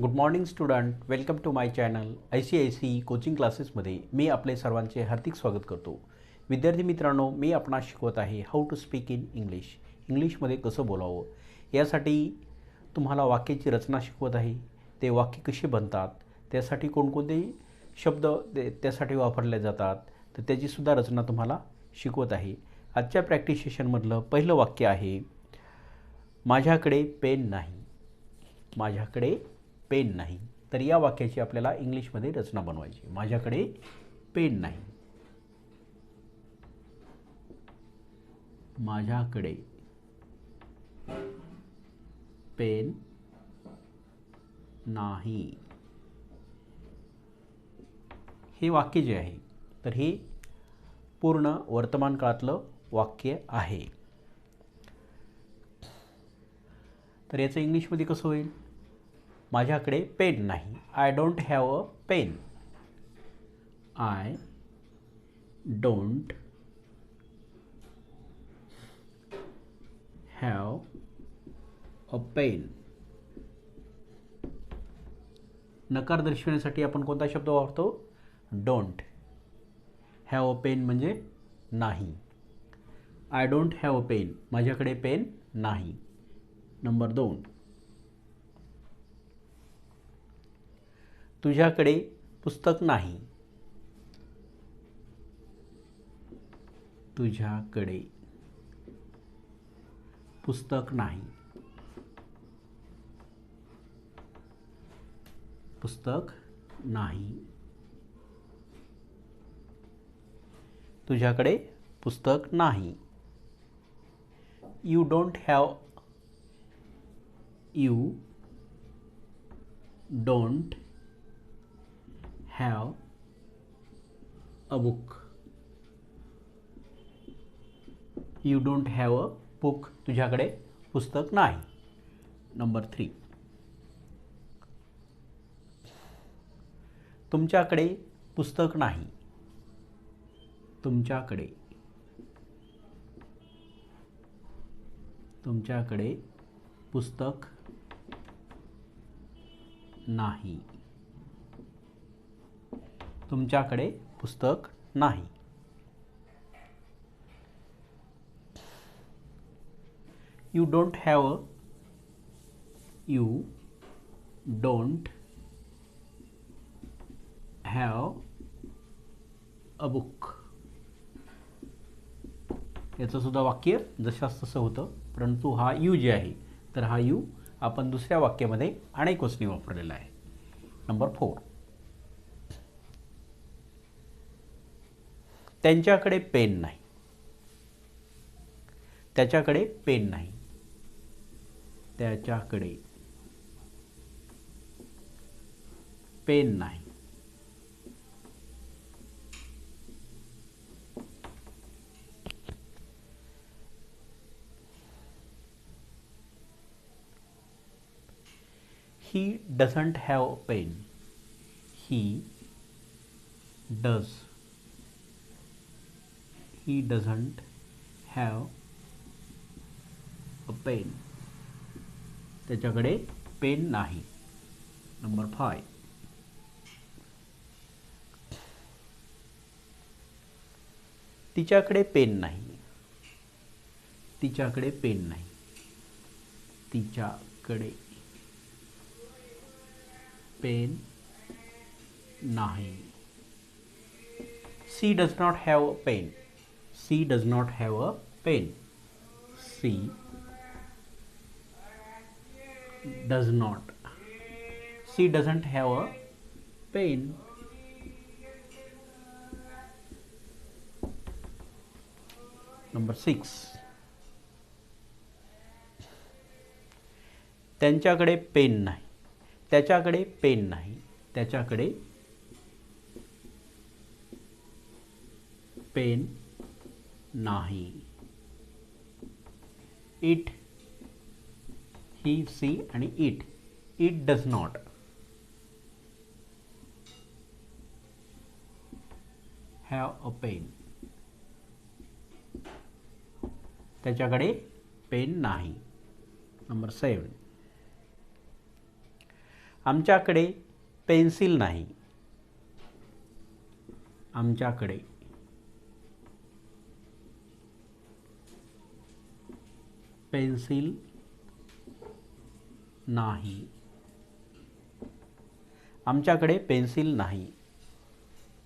Good morning student welcome to my channel I C I C coaching क्लासेसमध्ये मी आपले सर्वांचे हार्दिक स्वागत करतो. विद्यार्थी मित्रांनो मी आपणास शिकवत आहे how to speak in English इंग्लिशमध्ये कसं बोलावं? यासाठी तुम्हाला वाक्याची रचना शिकवत आहे. ते वाक्य कसे बनतात? त्यासाठी कोणकोणते शब्द ते त्यासाठी वापरले जातात? तर त्याचीसुद्धा रचना तुम्हाला शिकवत आहे. आजच्या प्रॅक्टिस सेशनमधलं पहिलं वाक्य आहे माझ्याकडे पेन नाही. माझ्याकडे पेन नाही तर या वाक्याची आपल्याला इंग्लिशमध्ये रचना बनवायची. माझ्याकडे पेन नाही. माझ्याकडे पेन नाही. हे वाक्य जे आहे तर हे पूर्ण वर्तमान काळातलं वाक्य आहे. तर याचं इंग्लिशमध्ये कसं होईल? माझ्याकडे पेन नाही. I don't have a pen I don't have a pen नकार दर्शवण्यासाठी आपण शब्द वापरतो? डोंट हॅव अ पेन म्हणजे नाही. I don't have a pen माझ्याकडे पेन नाही. नंबर दोन. तुझ्याकडे पुस्तक नाही. तुझ्याकडे पुस्तक नाही. पुस्तक नाही. तुझ्याकडे पुस्तक नाही. You don't have you don't have a book you don't have a book तुझ्याकडे पुस्तक नाही. नंबर थ्री तुमच्याकडे पुस्तक नाही. तुमच्याकडे. तुमच्याकडे पुस्तक नाही. तुमच्याकडे पुस्तक नाही. You don't have a you don't have a book याचंसुद्धा वाक्य जशास तसं होतं परंतु हा यू जे आहे तर हा यू आपण दुसऱ्या वाक्यामध्ये अनेक वचनी वापरलेला आहे. नंबर फोर त्यांच्याकडे पेन नाही. त्याच्याकडे पेन नाही. त्याच्याकडे पेन नाही. He doesn't have pen. He does. He doesn't have a pen. त्याच्याकडे पेन नाही. नंबर फाय तिच्याकडे पेन नाही. तिच्याकडे पेन नाही. तिच्याकडे पेन नाही. She does not have a pen she does not have a pen she does not she doesn't have a pen number six त्यांच्याकडे pen नाही. त्याच्याकडे पेन नाही. त्याच्याकडे पेन नाही. इट ही सी आणि it it does not have a pen त्याच्याकडे pen नाही. Number seven आमच्याकडे पेन्सिल नाही. आमच्याकडे पेन्सिल नाही। आमच्याकडे पेन्सिल नाही।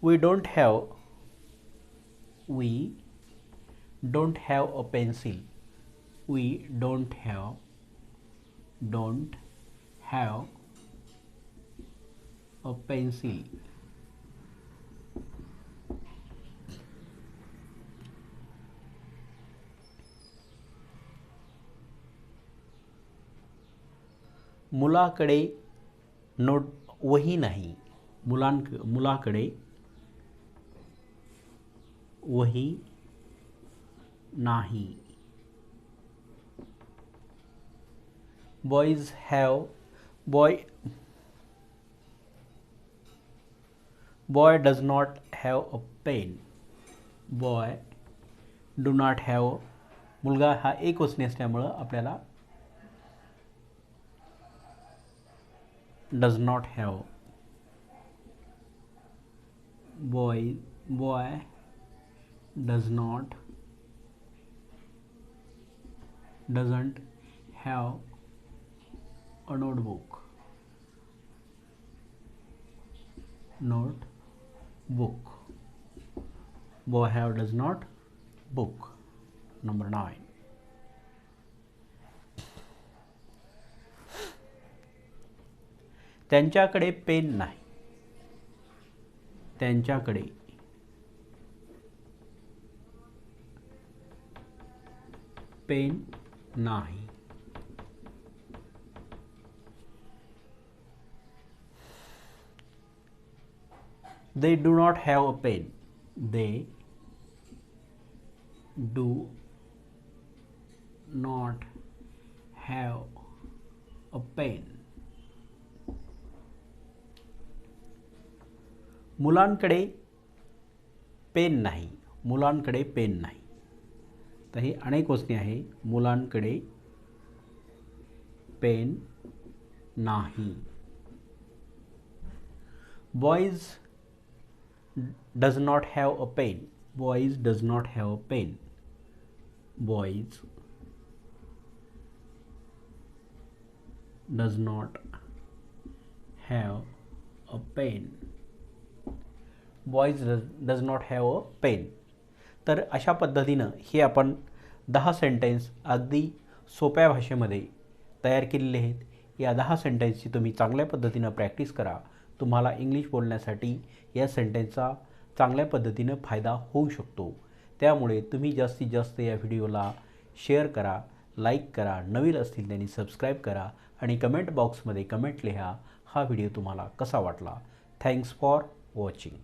We don't have we don't have a pencil we don't have don't have a pencil मुलाकडे नोट वही नाही. मुलांक मुलाकडे वही नाही. Boys have boy boy does not have a pen boy do not have मुलगा हा एक वचनी असल्यामुळं आपल्याला does not have. Boy boy does not doesn't have a notebook. Notebook. Boy have does not book. Number 9 त्यांच्याकडे pen नाही. त्यांच्याकडे pen नाही. They do not have a pen they do not have a pen मुलांकडे pen नाही. मुलांकडे pen नाही. तर ही अनेक वचने आहे. मुलांकडे पेन नाही. Boys does not have a pen boys does not have a pen boys does not have a pen boys does does not have a pen तर अशा पद्धतीनं हे आपण दहा सेंटेन्स अगदी सोप्या भाषेमध्ये तयार केलेले आहेत. या दहा सेंटेन्सची तुम्ही चांगल्या पद्धतीनं प्रॅक्टिस करा. तुम्हाला इंग्लिश बोलण्यासाठी या सेंटेन्सचा चांगल्या पद्धतीनं फायदा होऊ शकतो. त्यामुळे तुम्ही जास्तीत जास्त या व्हिडिओला शेअर करा लाईक करा नवीन असतील त्यांनी सबस्क्राईब करा आणि कमेंट बॉक्समध्ये कमेंट लिहा. हा व्हिडिओ तुम्हाला कसा वाटला? Thanks for watching